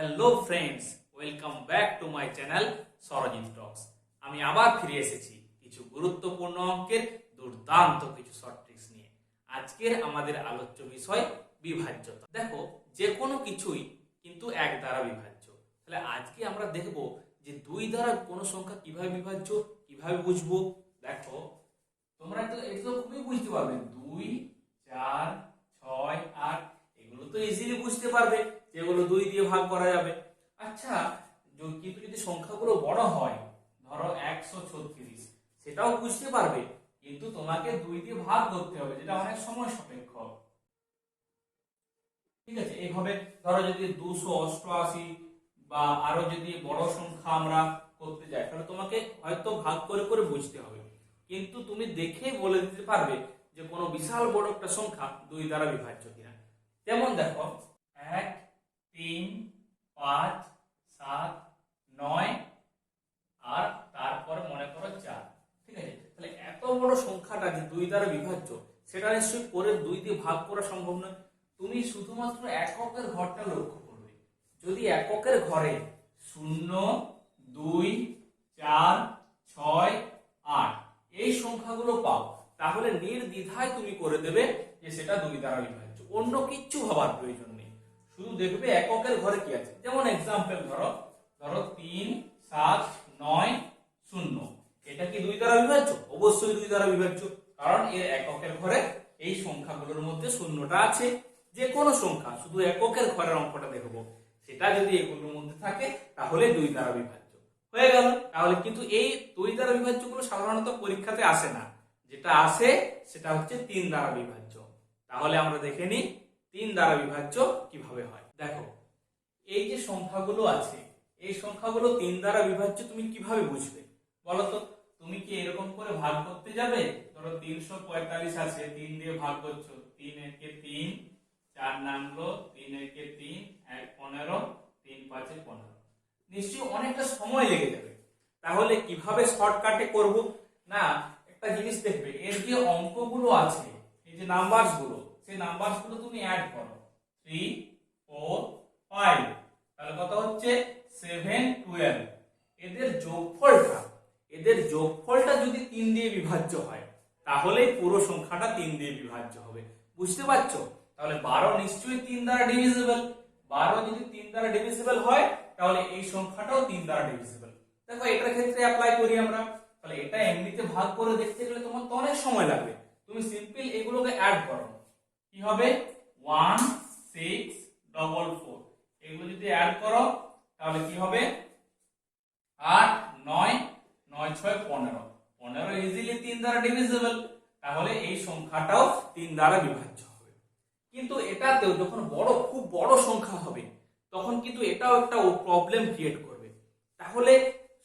Hello friends welcome back to my channel Sarajit talks আমি আবার ফিরে এসেছি কিছু গুরুত্বপূর্ণ অঙ্কের দুর্দান্ত কিছু শর্ট ট্রিক্স নিয়ে। আজকের আমাদের আলোচ্য বিষয় বিভাজ্যতা। দেখো যে কোনো কিছুই কিন্তু এক দ্বারা বিভাজ্য। তাহলে আজকে আমরা দেখব যে দুই দ্বারা কোনো সংখ্যা কীভাবে বিভাজ্য, কীভাবে বুঝব? দেখো, তোমরা তো এটা খুবই বুঝতে পারবে। দুই, চার, ছয়, আট, এগুলো তো ইজিলি বুঝতে পারবে। যেগুলো দুই দিয়ে ভাগ করা যাবে। আচ্ছা কিন্তু যদি সংখ্যাগুলো বড় হয়, ধরো একশো ছত্রিশ, সেটাও বুঝতে পারবে, কিন্তু তোমাকে দুই দিয়ে ভাগ করতে হবে, যেটা অনেক সময় সাপেক্ষ। ঠিক আছে এইভাবে ধরো যদি দুশো অষ্টআশি বা আরও যদি বড় সংখ্যা আমরা করতে যাই, তাহলে তোমাকে হয়তো ভাগ করে করে বুঝতে হবে। কিন্তু তুমি দেখে বলে দিতে পারবে যে কোনো বিশাল বড় একটা সংখ্যা দুই দ্বারা বিভাজ্য কিনা। যেমন দেখো, এক তিন, পাঁচ, সাত, নয় আর তারপরে মনে করো চার। ঠিক আছে? তাহলে এত বড় সংখ্যাটা যে দুই দ্বারা বিভাজ্য সেটা নিশ্চয়ই করে দুই দিয়ে ভাগ করা সম্ভব নয়। তুমি শুধুমাত্র এককের ঘরটা লক্ষ্য করবে। যদি এককের ঘরে শূন্য, দুই, চার, ছয়, আট এই সংখ্যাগুলো পাও, তাহলে নির্দ্বিধায় তুমি করে দেবে যে সেটা দুই দ্বারা বিভাজ্য অন্য কিচ্ছু ভাবার প্রয়োজন নেই। শুধু দেখবে এককের ঘরে কি আছে? যেমন এক্সাম্পল ধরো ধরো তিন, সাত, নয়, শূন্য। এটা কি দুই দ্বারা বিভাজ্য অবশ্যই দুই দ্বারা বিভাজ্য কারণ এর এককের ঘরে এই সংখ্যাগুলোর মধ্যে শূন্যটা আছে যে কোনো সংখ্যা। শুধু এককের ঘরের অঙ্কটা দেখব। সেটা যদি এগুলোর মধ্যে থাকে, তাহলে দুই দ্বারা বিভাজ্য হয়ে গেল। তাহলে কিন্তু এই দুই দ্বারা বিভাজ্যগুলো সাধারণত পরীক্ষাতে আসে না। যেটা আসে, সেটা হচ্ছে তিন দ্বারা বিভাজ্য তাহলে আমরা দেখে নিই তিন দ্বারা বিভাজ্য কীভাবে হয়? দেখো, এই যে সংখ্যাগুলো আছে, এই সংখ্যাগুলো তিন দ্বারা বিভাজ্য তুমি কীভাবে বুঝবে? বলো তো তুমি কি এরকম করে ভাগ করতে যাবে? ধরো তিনশো পঁয়তাল্লিশ আছে, তিন দিয়ে ভাগ করছ, তিন একে তিন, চার নামলো, তিন একে তিন, এক পনেরো, তিন পাঁচে পনেরো। নিশ্চয়ই অনেকটা সময় লেগে যাবে। তাহলে কীভাবে শর্টকাটে করব? না, একটা জিনিস দেখবে, এর যে অঙ্কগুলো আছে, এই যে নাম্বারসগুলো সেই নাম্বারসগুলো তুমি অ্যাড করো। থ্রি ফোর ফাইভ তাহলে কত হচ্ছে? সেভেন টুয়েলভ এদের যোগফলটা এদের যোগফলটা যদি তিন দিয়ে বিভাজ্য হয় তাহলে পুরো সংখ্যাটা তিন দিয়ে বিভাজ্য হবে। বুঝতে পারছ? তাহলে বারো নিশ্চয়ই তিন দ্বারা ডিভিজিবল বারো যদি তিন দ্বারা ডিভিজিবল হয়, তাহলে এই সংখ্যাটাও তিন দ্বারা ডিভিজিবল দেখো, এটার ক্ষেত্রে অ্যাপ্লাই করি আমরা। তাহলে এটা এমনিতে ভাগ করে দেখতে গেলে তোমার তো অনেক সময় লাগবে। তুমি সিম্পল এগুলোকে অ্যাড করো। কি হবে? ওয়ান সিক্স ডবল ফোর এগুলো যদি অ্যাড করো, তাহলে কি হবে? আট, নয় নয়, ছয়, পনেরো। পনেরো ইজিলি তিন দ্বারা ডিভিজিবল তাহলে এই সংখ্যাটাও তিন দ্বারা বিভাজ্য হবে। কিন্তু এটাতেও যখন বড়, খুব বড় সংখ্যা হবে, তখন কিন্তু এটাও একটা প্রবলেম ক্রিয়েট করবে। তাহলে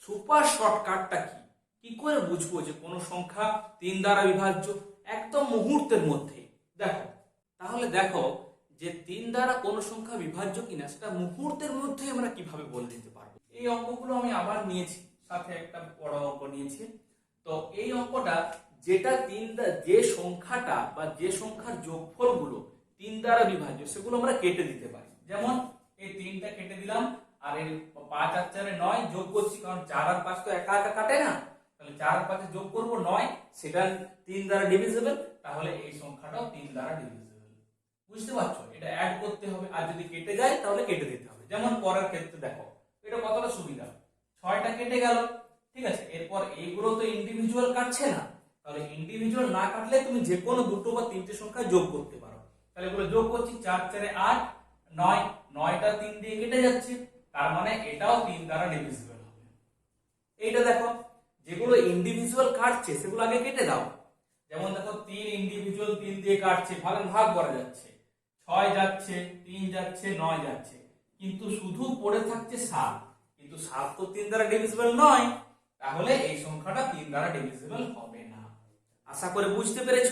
সুপার শর্টকাটটা কি? কি করে বুঝব যে কোনো সংখ্যা তিন দ্বারা বিভাজ্য? একদম মুহূর্তের মধ্যে দেখো তাহলে দেখো যে তিন দ্বারা কোনো সংখ্যা বিভাজ্য কিনা সেটা মুহূর্তের মধ্যে আমরা কীভাবে বলে দিতে পারব? এই অঙ্কগুলো আমি আবার নিয়েছি, সাথে একটা বড় অঙ্ক নিয়েছি। তো এই অঙ্কটা যেটা তিন যে সংখ্যাটা বা যে সংখ্যার যোগফলগুলো তিন দ্বারা বিভাজ্য, সেগুলো আমরা কেটে দিতে পারি। যেমন এই তিনটা কেটে দিলাম, আর এই পাঁচ আর চারে নয় যোগ করছি, কারণ চার আর পাঁচ তো একা একা কাটে না। তাহলে চার আর পাঁচে যোগ করব নয়, সেটা তিন দ্বারা ডিভিজিবল তাহলে এই সংখ্যাটাও তিন দ্বারা ডিভিজিবল বুঝতে পারছ? এটা অ্যাড করতে হবে, আর যদি কেটে যায়, তাহলে কেটে দিতে হবে। যেমন পরের ক্ষেত্রে দেখো, এটা কতটা সুবিধা? ছয়টা কেটে গেল, ঠিক আছে? এরপর এইগুলো তো ইন্ডিভিজুয়াল কাটছে না। তাহলে ইন্ডিভিজুয়াল না কাটলে তুমি যে কোনো দুটো বা তিনটে সংখ্যা যোগ করতে পারো। তাহলে এগুলো যোগ করছি, চার, চারে আট, নয়, নয়টা তিন দিয়ে কেটে যাচ্ছে। তার মানে এটাও তিন দ্বারা ডিভিজিবল হবে। এইটা দেখো, যেগুলো ইন্ডিভিজুয়াল কাটছে, সেগুলো আগে কেটে দাও। যেমন দেখো, তিন ইন্ডিভিজুয়াল তিন দিয়ে কাটছে, ভাগ ভাগ করা যাচ্ছে। ছয় যাচ্ছে, তিন যাচ্ছে, নয় যাচ্ছে। কিন্তু শুধু পড়ে থাকছে সাত। কিন্তু সাত তো তিন দ্বারা ডিভিজিবল নয়। তাহলে এই সংখ্যাটা তিন দ্বারা ডিভিজিবল হবে না। আশা করে বুঝতে পেরেছ?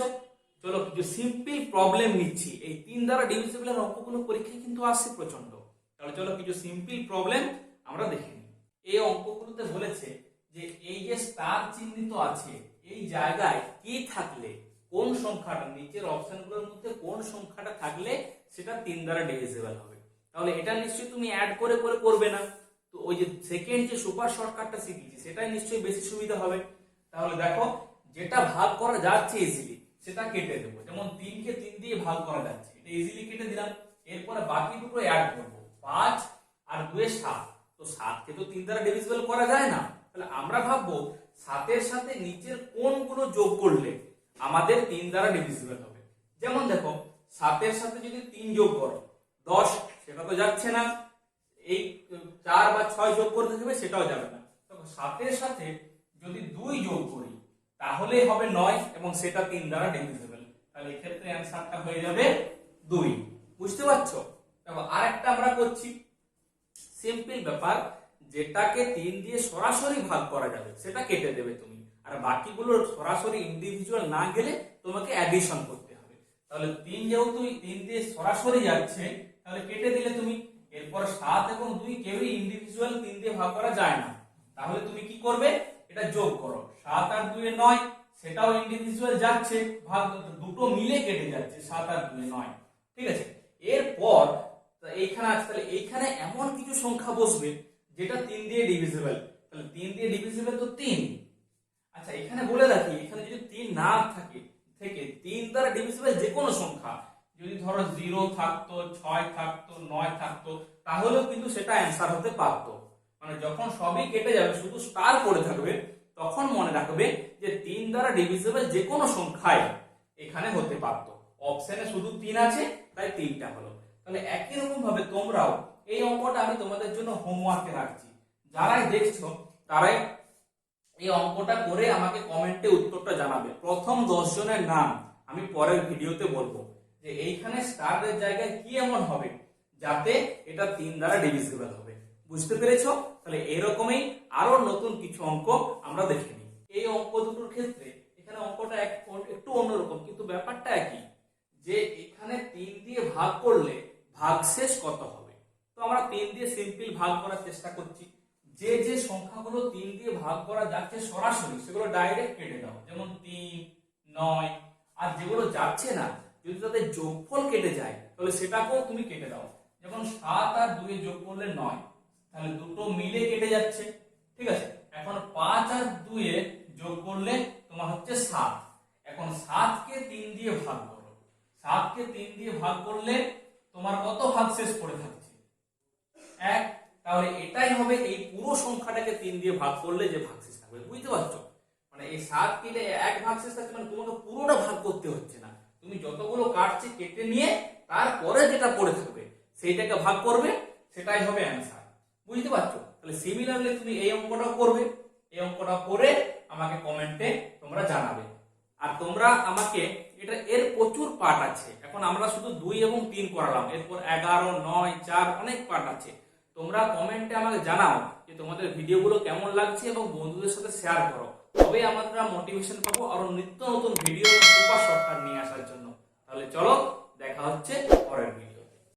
চলো কিছু সিম্পল প্রবলেম নিচ্ছি। এই তিন দ্বারা ডিভিজিবলের অঙ্কগুলো পরীক্ষায় কিন্তু আসে প্রচণ্ড তাহলে চলো কিছু সিম্পল প্রবলেম আমরা দেখে নিই। এই অঙ্কগুলোতে বলেছে যে এই যে স্টার চিহ্নিত আছে, এই জায়গায় কি থাকলে কোন সংখ্যাটা নিচের অপশনগুলোর মধ্যে কোন সংখ্যাটা থাকলে সেটা তিন দ্বারা ডিভিজিবল হবে। তাহলে এটা নিশ্চয়ই তুমি অ্যাড করে করে করবে না। তো ওই যে সেকেন্ড যে সুপার শর্টকাটটা শিখেছি সেটাই নিশ্চয়ই বেশি সুবিধা হবে। তাহলে দেখো, যেটা ভাগ করা যাচ্ছে ইজিলি সেটা কেটে দেবো। যেমন তিনকে তিন দিয়ে ভাগ করা যাচ্ছে, এটা ইজিলি কেটে দিলাম। এরপরে বাকি দুটো অ্যাড করব, পাঁচ আর দুয়ে সাত। তো সাতকে তো তিন দ্বারা ডিভিজিবল করা যায় না। তাহলে আমরা ভাববো সাতের সাথে নিচের কোনগুলো যোগ করলে আমাদের তিন দ্বারা ডিভিজিবল হবে। যেমন দেখো, সাতের সাথে যদি তিন যোগ করো, দশ, সেটা তো যাচ্ছে না। এই চার বা ছয় যোগ করতে হবে, সেটাও যাবে না। তখন সাতের সাথে যদি দুই যোগ করি, তাহলে হবে নয় এবং সেটা তিন দ্বারা ডিভিজিবল তাহলে এক্ষেত্রে অ্যান্সারটা হয়ে যাবে দুই। বুঝতে পারছ? দেখো, আরেকটা আমরা করছি। সিম্পল ব্যাপার। যেটাকে তিন দিয়ে সরাসরি ভাগ করা যাবে, সেটা কেটে দেবে তুমি। আর বাকিগুলো সরাসরি ইন্ডিভিজুয়াল না গেলে তোমাকে অ্যাডিশন করতে হবে। তাহলে তিন যেহেতু তিন দিয়ে সরাসরি যাচ্ছে, তাহলে কেটে দিলে তুমি, এরপর সাত এবং দুই কেউই ইন্ডিভিজুয়াল তিন দিয়ে ভাগ করা যায় না। তাহলে তুমি কি করবে? এটা যোগ করো। সাত আর দুয়ে নয়, সেটাও ইন্ডিভিজুয়াল যাচ্ছে, ভাগ দুটো মিলে কেটে যাচ্ছে, সাত আর দুয়ে নয়। ঠিক আছে? এরপর এইখানে তাহলে এইখানে এমন কিছু সংখ্যা বসবে যেটা তিন দিয়ে ডিভিজিবল তাহলে তিন দিয়ে ডিভিজিবল তো তিন। আচ্ছা এখানে বলে রাখি, এখানে যদি তিন না থাকে, থেকে তিন দ্বারা ডিভিজিবল যে কোনো সংখ্যা, যদি ধরো জিরো থাকতো, ছয় থাকতো, নয় থাকতো, তাহলেও কিন্তু সেটা অ্যান্সার হতে পারতো। মানে যখন সবই কেটে যাবে, শুধু স্টার পড়ে থাকবে, তখন মনে রাখবে যে তিন দ্বারা ডিভিজিবল যে কোনো সংখ্যায় এখানে হতে পারতো। অপশনে শুধু তিন আছে, তাই তিনটা হলো। তাহলে একই রকম ভাবে তোমরাও এই অঙ্কটা আমি তোমাদের জন্য হোমওয়ার্কে রাখছি। যারাই দেখছ, তারাই এই অঙ্কটা করে আমাকে কমেন্টে উত্তরটা জানাবে। প্রথম দশ জনের নাম আমি পরের ভিডিওতে বলব যে এইখানে স্টারের জায়গায় কি এমন হবে, যাতে এটা তিন দ্বারা ডিভিজিবল হবে। বুঝতে পেরেছ? তাহলে এরকমই আরও নতুন কিছু অঙ্ক আমরা দেখে নিই। এই অঙ্ক দুটোর ক্ষেত্রে এখানে অঙ্কটা এক- একটু অন্যরকম, কিন্তু ব্যাপারটা একই যে এখানে তিন দিয়ে ভাগ করলে ভাগশেষ কত হবে তো আমরা তিন দিয়ে সিম্পল ভাগ করার চেষ্টা করছি। যে যে সংখ্যাগুলো তিন দিয়ে ভাগ করা যাচ্ছে সরাসরি, সেগুলো ডাইরেক্ট কেটে দাও। যেমন তিন, নয়, আর যেগুলো যাচ্ছে না, যদি তাদের যোগফল কেটে যায়, তাহলে সেটাকেও তুমি কেটে দাও। যেমন সাত আর দুই যোগ করলে নয়, তাহলে দুটো মিলে কেটে যাচ্ছে, ঠিক আছে? এখন পাঁচ আর দুয়ে যোগ করলে তোমার হচ্ছে সাত। এখন সাতকে তিন দিয়ে ভাগ করো। সাতকে তিন দিয়ে ভাগ করলে তোমার কত ভাগ শেষ পড়ে থাকছে? এক তাহলে এটাই হবে এই পুরো সংখ্যাটাকে তিন দিয়ে ভাগ করলে যে ভাগশেষ থাকবে। বুঝতে পারছ? মানে এই সাত কিলে এক ভাগশেষ থাকছে মানে তোমাকে পুরোটা ভাগ করতে হচ্ছে না। তুমি যতগুলো কাটছে কেটে নিয়ে তারপরে যেটা পড়ে থাকবে, সেইটাকে ভাগ করবে, সেটাই হবে অ্যান্সার বুঝতে পারছ? তাহলে সিমিলারলি তুমি এই অঙ্কটাও করবে। এই অঙ্কটা করে আমাকে কমেন্টে তোমরা জানাবে। আর তোমরা আমাকে, এটা এর প্রচুর পার্ট আছে। এখন আমরা শুধু দুই এবং তিন করালাম। এরপর এগারো, নয়, চার অনেক পার্ট আছে। তোমরা কমেন্টে আমাকে জানাও যে তোমাদের ভিডিওগুলো কেমন লাগছে এবং বন্ধুদের সাথে শেয়ার করো। তবে আমরা মোটিভেশন পাবো আরও নিত্য নতুন ভিডিও সুপার শর্টকাট নিয়ে আসার জন্য। তাহলে চলো, দেখা হচ্ছে পরের ভিডিও